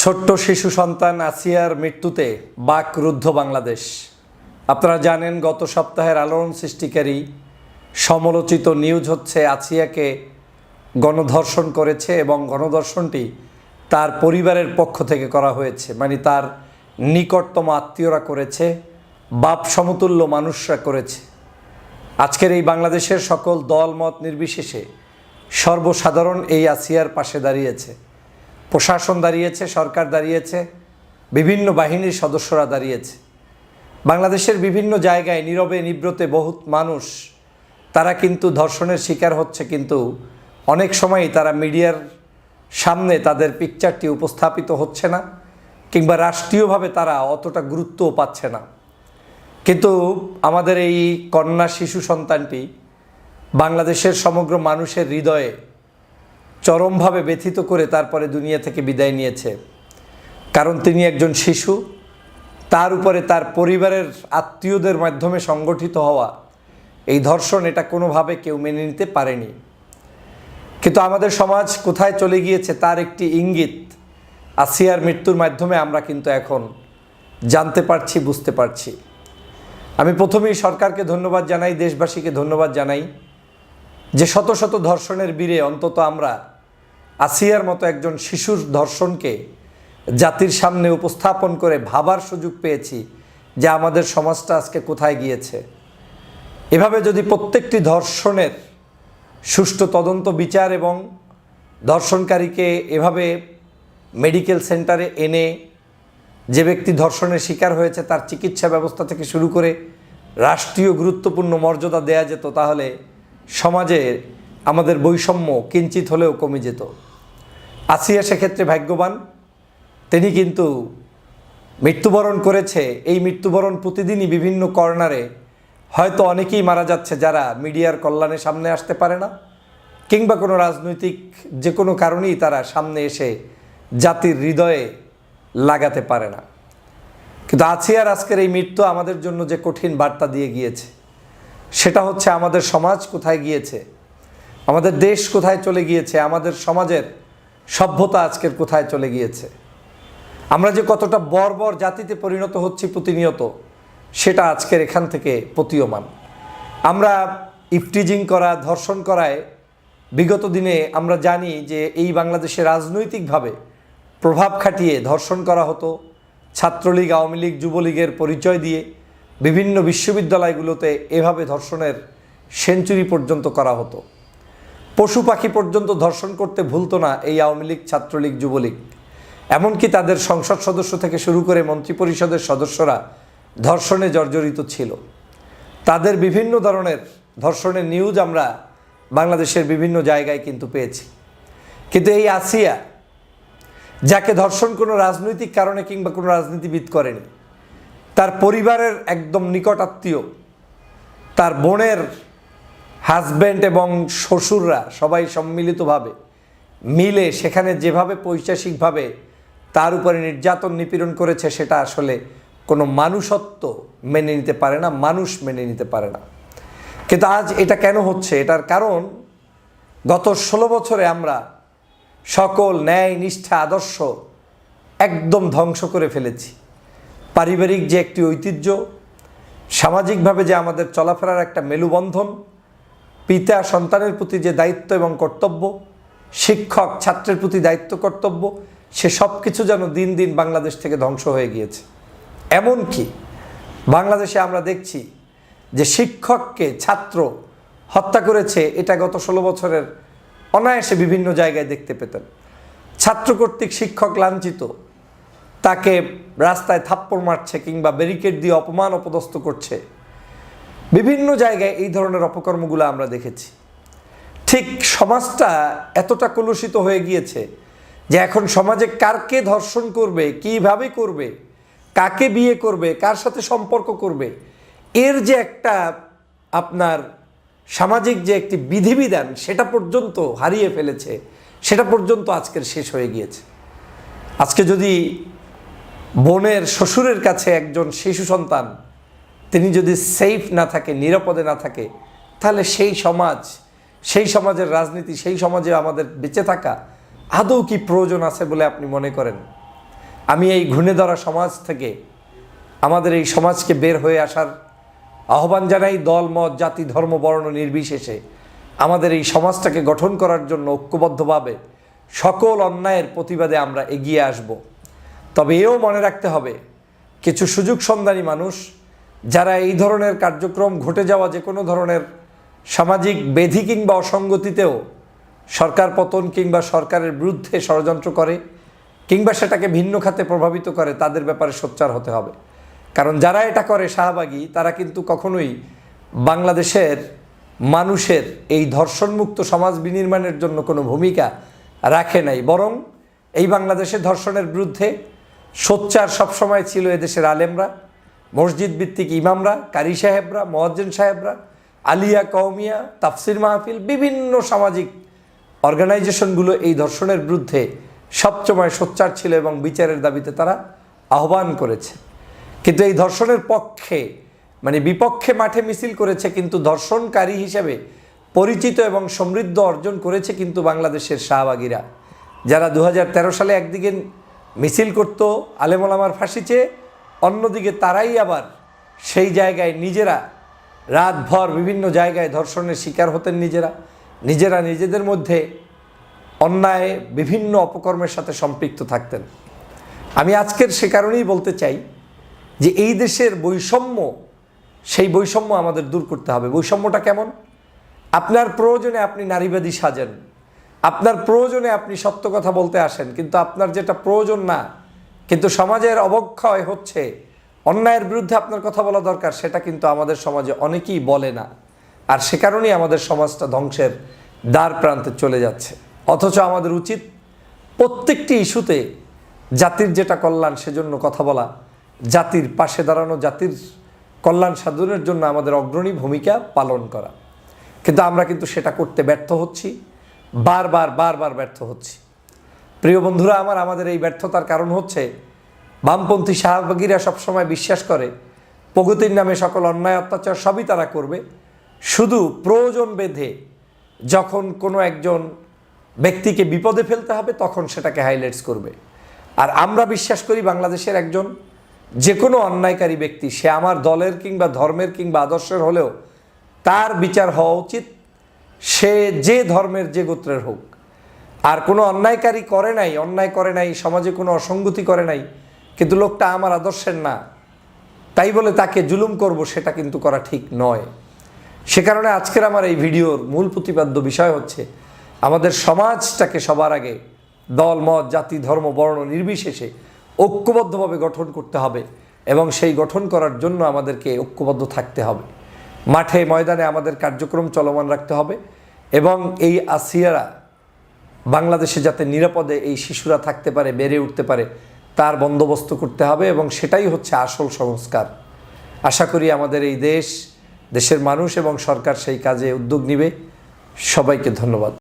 ছোট্ট শিশু সন্তান আসিয়ার মৃত্যুতে বাক রুদ্ধ বাংলাদেশ। আপনারা জানেন, গত সপ্তাহের আলোড়ন সৃষ্টিকারী সমালোচিত নিউজ হচ্ছে, আসিয়াকে গণধর্ষণ করেছে এবং গণধর্ষণটি তার পরিবারের পক্ষ থেকে করা হয়েছে। মানে তার নিকটতম আত্মীয়রা করেছে, বাপ সমতুল্য মানুষরা করেছে। আজকের এই বাংলাদেশের সকল দল, মত নির্বিশেষে সর্বসাধারণ এই আসিয়ার পাশে দাঁড়িয়েছে। প্রশাসন দাঁড়িয়েছে, সরকার দাঁড়িয়েছে, বিভিন্ন বাহিনীর সদস্যরা দাঁড়িয়েছে। বাংলাদেশের বিভিন্ন জায়গায় নীরবে নিব্রতে বহুত মানুষ, তারা কিন্তু ধর্ষণের শিকার হচ্ছে কিন্তু অনেক সময়ই তারা মিডিয়ার সামনে তাদের পিকচারটি উপস্থাপিত হচ্ছে না, কিংবা রাষ্ট্রীয়ভাবে তারা অতটা গুরুত্বও পাচ্ছে না। কিন্তু আমাদের এই কন্যা শিশু সন্তানটি বাংলাদেশের সমগ্র মানুষের হৃদয়ে চরমভাবে ব্যথিত করে তারপরে দুনিয়া থেকে বিদায় নিয়েছে। কারণ তিনি একজন শিশু, তার উপরে তার পরিবারের আত্মীয়দের মাধ্যমে সংগঠিত হওয়া, এই ধর্ষণ এটা কোনোভাবে কেউ মেনে নিতে পারেনি। কিন্তু আমাদের সমাজ কোথায় চলে গিয়েছে তার একটি ইঙ্গিত, আসিয়ার মৃত্যুর মাধ্যমে আমরা কিন্তু এখন জানতে পারছি, বুঝতে পারছি। আমি প্রথমেই সরকারকে ধন্যবাদ জানাই, দেশবাসীকে ধন্যবাদ জানাই যে শত শত ধর্ষণের বীরে অন্তত আমরা আসিয়ার মতো একজন শিশুর ধর্ষণকে জাতির সামনে উপস্থাপন করে ভাবার সুযোগ পেয়েছি যে আমাদের সমাজটা আজকে কোথায় গিয়েছে। এভাবে যদি প্রত্যেকটি ধর্ষণের সুষ্ঠু তদন্ত বিচার এবং ধর্ষণকারীকে এভাবে মেডিকেল সেন্টারে এনে যে ব্যক্তি ধর্ষণের শিকার হয়েছে তার চিকিৎসা ব্যবস্থা থেকে শুরু করে রাষ্ট্রীয় গুরুত্বপূর্ণ মর্যাদা দেয়া যেত তাহলে সমাজে আমাদের বৈষম্য কিঞ্চিত হলেও কমে যেত। আসিয়া সেক্ষেত্রে ভাগ্যবান। তিনি কিন্তু মৃত্যুবরণ করেছে। এই মৃত্যুবরণ প্রতিদিনই বিভিন্ন কর্নারে হয়তো অনেকেই মারা যাচ্ছে যারা মিডিয়ার কল্যাণে সামনে আসতে পারে না, কিংবা কোনো রাজনৈতিক যে কোনো কারণেই তারা সামনে এসে জাতির হৃদয়ে লাগাতে পারে না। কিন্তু আসিয়ার আজকের এই মৃত্যু আমাদের জন্য যে কঠিন বার্তা দিয়ে গিয়েছে, সেটা হচ্ছে আমাদের সমাজ কোথায় গিয়েছে, আমাদের দেশ কোথায় চলে গিয়েছে, আমাদের সমাজের সভ্যতা আজকের কোথায় চলে গিয়েছে। আমরা যে কতটা বর্বর জাতিতে পরিণত হচ্ছি প্রতিনিয়ত, সেটা আজকের এখান থেকে প্রতীয়মান। আমরা ইফটিজিং করা, ধর্ষণ করায় বিগত দিনে আমরা জানি যে এই বাংলাদেশে রাজনৈতিকভাবে প্রভাব খাটিয়ে ধর্ষণ করা হতো। ছাত্রলীগ, আওয়ামী লীগ, যুবলীগের পরিচয় দিয়ে বিভিন্ন বিশ্ববিদ্যালয়গুলোতে এভাবে ধর্ষণের সেঞ্চুরি পর্যন্ত করা হতো। পশু পাখি পর্যন্ত ধর্ষণ করতে ভুলতো না এই আওয়ামী লীগ, ছাত্রলীগ, যুবলীগ। এমনকি তাদের সংসদ সদস্য থেকে শুরু করে মন্ত্রিপরিষদের সদস্যরা ধর্ষণে জর্জরিত ছিল। তাদের বিভিন্ন ধরনের ধর্ষণের নিউজ আমরা বাংলাদেশের বিভিন্ন জায়গায় কিন্তু পেয়েছি। কিন্তু এই আসিয়া, যাকে ধর্ষণ কোনো রাজনৈতিক কারণে কিংবা কোনো রাজনীতিবিদ করেনি, তার পরিবারের একদম নিকট আত্মীয়, তার বোনের হাজব্যান্ড এবং শ্বশুররা সবাই সম্মিলিতভাবে মিলে সেখানে যেভাবে পৈশাসিকভাবে তার উপরে নির্যাতন নিপীড়ন করেছে, সেটা আসলে কোনো মানুষত্ব মেনে নিতে পারে না, মানুষ মেনে নিতে পারে না। কিন্তু আজ এটা কেন হচ্ছে? এটার কারণ, গত ষোলো বছরে আমরা সকল ন্যায়, নিষ্ঠা, আদর্শ একদম ধ্বংস করে ফেলেছি। পারিবারিক যে একটি ঐতিহ্য, সামাজিকভাবে যে আমাদের চলাফেরার একটা মেলুবন্ধন পিতা সন্তানের প্রতি যে দায়িত্ব এবং কর্তব্য, শিক্ষক ছাত্রের প্রতি দায়িত্ব, কর্তব্য, সে সব কিছু যেন দিন দিন বাংলাদেশ থেকে ধ্বংস হয়ে গিয়েছে। এমনকি বাংলাদেশে আমরা দেখছি যে শিক্ষককে ছাত্র হত্যা করেছে এটা গত ষোলো বছরের অনায়াসে বিভিন্ন জায়গায় দেখতে পেতেন। ছাত্র কর্তৃক শিক্ষক লাঞ্ছিত, তাকে রাস্তায় থাপ্পড় মারছে কিংবা ব্যারিকেড দিয়ে অপমান, অপদস্থ করছে। বিভিন্ন জায়গায় এই ধরনের অপকর্মগুলো আমরা দেখেছি। ঠিক সমাজটা এতটা কলুষিত হয়ে গিয়েছে যে এখন সমাজে কারকে ধর্ষণ করবে, কীভাবে করবে, কাকে বিয়ে করবে, কার সাথে সম্পর্ক করবে, এর যে একটা আপনার সামাজিক যে একটি বিধিবিধান সেটা পর্যন্ত হারিয়ে ফেলেছে, সেটা পর্যন্ত আজকের শেষ হয়ে গিয়েছে। আজকে যদি বোনের শ্বশুরের কাছে একজন শিশু সন্তান তিনি যদি সেফ না থাকে, নিরাপদে না থাকে, তাহলে সেই সমাজ, সেই সমাজের রাজনীতি, সেই সমাজে আমাদের বেঁচে থাকা আদৌ কি প্রয়োজন আছে বলে আপনি মনে করেন? আমি এই ঘুণে ধরা সমাজ থেকে আমাদের এই সমাজকে বের হয়ে আসার আহ্বান জানাই দল, মত, জাতি, ধর্ম, বর্ণ নির্বিশেষে। আমাদের এই সমাজটাকে গঠন করার জন্য ঐক্যবদ্ধভাবে সকল অন্যায়ের প্রতিবাদে আমরা এগিয়ে আসব। তবে এও মনে রাখতে হবে, কিছু সুযোগ সন্ধানী মানুষ যারা এই ধরনের কার্যক্রম ঘটে যাওয়া যে কোনো ধরনের সামাজিক বেধি কিংবা অসঙ্গতিতেও সরকার পতন কিংবা সরকারের বিরুদ্ধে ষড়যন্ত্র করে কিংবা সেটাকে ভিন্ন খাতে প্রভাবিত করে, তাদের ব্যাপারে সোচ্চার হতে হবে। কারণ যারা এটা করে শাহবাগী, তারা কিন্তু কখনোই বাংলাদেশের মানুষের এই ধর্ষণমুক্ত সমাজ বিনির্মাণের জন্য কোনো ভূমিকা রাখে নাই। বরং এই বাংলাদেশে ধর্ষণের বিরুদ্ধে সোচ্চার সবসময় ছিল এদেশের আলেমরা। মসজিদ ভিত্তিক ইমামরা, কারি সাহেবরা, মোয়াজ্জেন সাহেবরা, আলিয়া কৌমিয়া তাফসির মাহফিল, বিভিন্ন সামাজিক অর্গানাইজেশনগুলো এই ধর্ষণের বিরুদ্ধে সবসময় সোচ্চার ছিল এবং বিচারের দাবিতে তারা আহ্বান করেছে। কিন্তু এই ধর্ষণের পক্ষে মানে বিপক্ষে মাঠে মিছিল করেছে, কিন্তু ধর্ষণকারী হিসেবে পরিচিত এবং সমৃদ্ধ অর্জন করেছে কিন্তু বাংলাদেশের শাহবাগীরা। যারা দু হাজার তেরো সালে একদিকে মিছিল করত আলেমলামার ফাঁসি চেয়ে অন্যদিকে তারাই আবার সেই জায়গায় নিজেরা রাতভর বিভিন্ন জায়গায় ধর্ষণের শিকার হতেন নিজেরা। নিজেরা নিজেদের মধ্যে অন্যায়, বিভিন্ন অপকর্মের সাথে সম্পৃক্ত থাকতেন। আমি আজকের সে কারণেই বলতে চাই যে এই দেশের বৈষম্য, সেই বৈষম্য আমাদের দূর করতে হবে। বৈষম্যটা কেমন? আপনার প্রয়োজনে আপনি নারীবাদী সাজেন। আপনার প্রয়োজনে আপনি সত্য কথা বলতে আসেন, কিন্তু আপনার যেটা প্রয়োজন না কিন্তু সমাজের অবক্ষয় হচ্ছে। অন্যায়ের বিরুদ্ধে আপনার কথা বলা দরকার, সেটা কিন্তু আমাদের সমাজে অনেকেই বলে না। আর সে কারণেই আমাদের সমাজটা ধ্বংসের দ্বার প্রান্তে চলে যাচ্ছে। অথচ আমাদের উচিত প্রত্যেকটি ইস্যুতে জাতির যেটা কল্যাণ, সেজন্য কথা বলা। জাতির পাশে দাঁড়ানো, জাতির কল্যাণ সাধনের জন্য আমাদের অগ্রণী ভূমিকা পালন করা। কিন্তু আমরা কিন্তু সেটা করতে ব্যর্থ হচ্ছি। বারবার বারবার ব্যর্থ হচ্ছি। প্রিয় বন্ধুরা, আমার, আমাদের এই ব্যর্থতার কারণ হচ্ছে বামপন্থী শাহবাগীরা সবসময় বিশ্বাস করে, প্রগতির নামে সকল অন্যায়, অত্যাচার সবই তারা করবে। শুধু প্রয়োজন বেঁধে যখন কোনো একজন ব্যক্তিকে বিপদে ফেলতে হবে, তখন সেটাকে হাইলাইটস করবে। আর আমরা বিশ্বাস করি বাংলাদেশের একজন যে কোনো অন্যায়কারী ব্যক্তি, সে আমার দলের কিংবা ধর্মের কিংবা আদর্শের হলেও তার বিচার হওয়া উচিত। সে যে ধর্মের যে গোত্রের হোক আর কোনো অন্যায়কারী করে নাই, অন্যায় করে নাই, সমাজে কোনো অসঙ্গতি করে নাই, কিন্তু লোকটা আমার আদর্শের না। তাই বলে তাকে জুলুম করব, সেটা কিন্তু করা ঠিক নয়। সে কারণে আজকের আমার এই ভিডিওর মূল প্রতিপাদ্য বিষয় হচ্ছে, আমাদের সমাজটাকে সবার আগে দল, মত, জাতি, ধর্ম, বর্ণ নির্বিশেষে ঐক্যবদ্ধভাবে গঠন করতে হবে এবং সেই গঠন করার জন্য আমাদেরকে ঐক্যবদ্ধ থাকতে হবে। মাঠে, ময়দানে আমাদের কার্যক্রম চলমান রাখতে হবে এবং এই আসিয়ারা বাংলাদেশে যাতে নিরাপদে এই শিশুরা থাকতে পারে, বেড়ে উঠতে পারে, তার বন্দোবস্ত করতে হবে এবং সেটাই হচ্ছে আসল সংস্কার। আশা করি আমাদের এই দেশ, দেশের মানুষ এবং সরকার সেই কাজে উদ্যোগ নিবে। সবাইকে ধন্যবাদ।